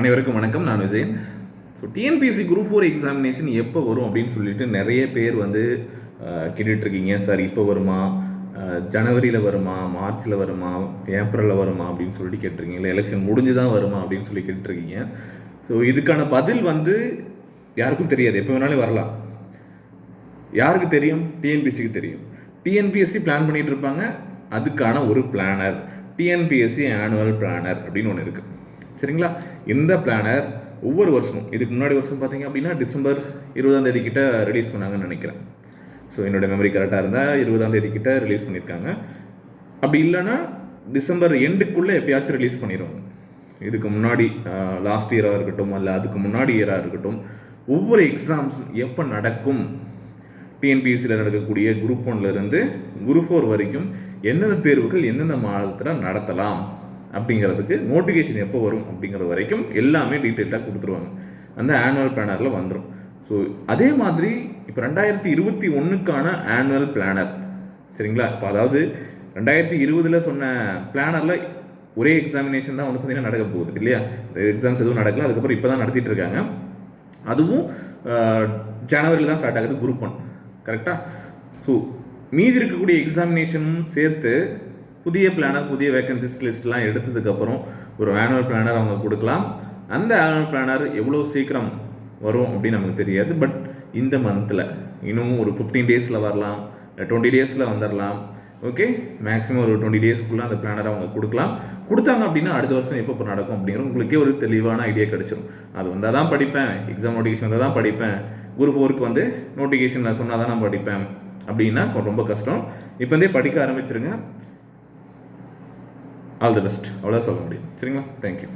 அனைவருக்கும் வணக்கம் நான் Vijayan so TNPSC group four examination எப்போ வரும் அப்படின்னு சொல்லிட்டு நிறைய பேர் வந்து கேட்டுட்ருக்கீங்க. சார் இப்போ வருமா? ஜனவரியில் வருமா? மார்ச்சில் வருமா? ஏப்ரலில் வருமா? அப்படின்னு சொல்லிட்டு கேட்டிருக்கீங்க இல்லை எலெக்ஷன் முடிஞ்சு தான் வருமா? அப்படின்னு சொல்லி கேட்டிருக்கீங்க ஸோ இதுக்கான பதில் வந்து யாருக்கும் தெரியாது. எப்போ வேணாலும் வரலாம். யாருக்கு தெரியும்? டிஎன்பிஎஸ்சிக்கு தெரியும். டிஎன்பிஎஸ்சி பிளான் பண்ணிகிட்டு இருப்பாங்க அதுக்கான ஒரு பிளானர் டிஎன்பிஎஸ்சி ஆனுவல் பிளானர் அப்படின்னு ஒன்று இருக்குது சரிங்களா? இந்த பிளானர் ஒவ்வொரு வருஷமும் இதுக்கு முன்னாடி வருஷம் பார்த்தீங்க அப்படின்னா டிசம்பர் இருபதாம் தேதி கிட்ட ரிலீஸ் பண்ணாங்கன்னு நினைக்கிறேன். ஸோ என்னோட மெமரி கரெக்டாக இருந்தால் இருபதாம் தேதி கிட்ட ரிலீஸ் பண்ணியிருக்காங்க. அப்படி இல்லைன்னா டிசம்பர் எண்டுக்குள்ளே எப்பயாச்சும் ரிலீஸ் பண்ணிடுவாங்க இதுக்கு முன்னாடி லாஸ்ட் இயராக இருக்கட்டும் அல்ல அதுக்கு முன்னாடி இயராக இருக்கட்டும் ஒவ்வொரு எக்ஸாம்ஸும் எப்போ நடக்கும்? டிஎன்பிஎஸ்சியில் நடக்கக்கூடிய குரூப் ஒன்லேருந்து குரூப் ஃபோர் வரைக்கும் எந்தெந்த தேர்வுகள் எந்தெந்த மாதத்தில் நடத்தலாம்? அப்படிங்கிறதுக்கு நோட்டிஃபிகேஷன் எப்போ வரும் அப்படிங்கிற வரைக்கும் எல்லாமே டீட்டெயிலாக கொடுத்துருவாங்க. அந்த ஆனுவல் பிளானரில் வந்துடும் ஸோ அதே மாதிரி இப்போ ரெண்டாயிரத்தி இருபத்தி ஒன்றுக்கான ஆனுவல் பிளானர் சரிங்களா? இப்போ அதாவது ரெண்டாயிரத்தி இருபதில் சொன்ன பிளானரில் ஒரே எக்ஸாமினேஷன் தான் வந்து பார்த்தீங்கன்னா நடக்க போகுது இல்லையா? இந்த எக்ஸாம்ஸ் எதுவும் நடக்கல அதுக்கப்புறம் இப்போ தான் நடத்திட்டு இருக்காங்க. அதுவும் ஜனவரியில் தான் ஸ்டார்ட் ஆகுது குரூப் ஒன் கரெக்டாக ஸோ மீதி இருக்கக்கூடிய எக்ஸாமினேஷனும் சேர்த்து புதிய பிளானர் புதிய வேகன்சிஸ் லிஸ்ட்லாம் எடுத்ததுக்கப்புறம் ஒரு ஆனுவல் பிளானர் அவங்க கொடுக்கலாம். அந்த ஆனுவல் பிளானர் எவ்வளோ சீக்கிரம் வரும் அப்படின்னு நமக்கு தெரியாது. பட் இந்த மந்தில் இன்னும் ஒரு ஃபிஃப்டீன் டேஸில் வரலாம். டுவெண்ட்டி டேஸில் வந்துடலாம் ஓகே மேக்ஸிமம் ஒரு டுவெண்ட்டி டேஸ்க்குள்ளே அந்த பிளானரை அவங்க கொடுக்கலாம். கொடுத்தாங்க அப்படின்னா அடுத்த வருஷம் எப்போ நடக்கும் அப்படிங்கிற உங்களுக்கே ஒரு தெளிவான ஐடியா கிடச்சிரும். அது வந்தால் தான் படிப்பேன். எக்ஸாம் நோட்டிஃபிகேஷன் வந்தால் தான் படிப்பேன். குரூப் ஃபோருக்கு வந்து நோட்டிஃபிகேஷனில் சொன்னால் தான் நான் படிப்பேன். அப்படின்னா ரொம்ப கஷ்டம். இப்போ இருந்தே படிக்க ஆரம்பிச்சிருங்க. ஆல் தி பெஸ்ட் அவ்வளோ சொல்ல முடியும். சரிங்களா? தேங்க்யூ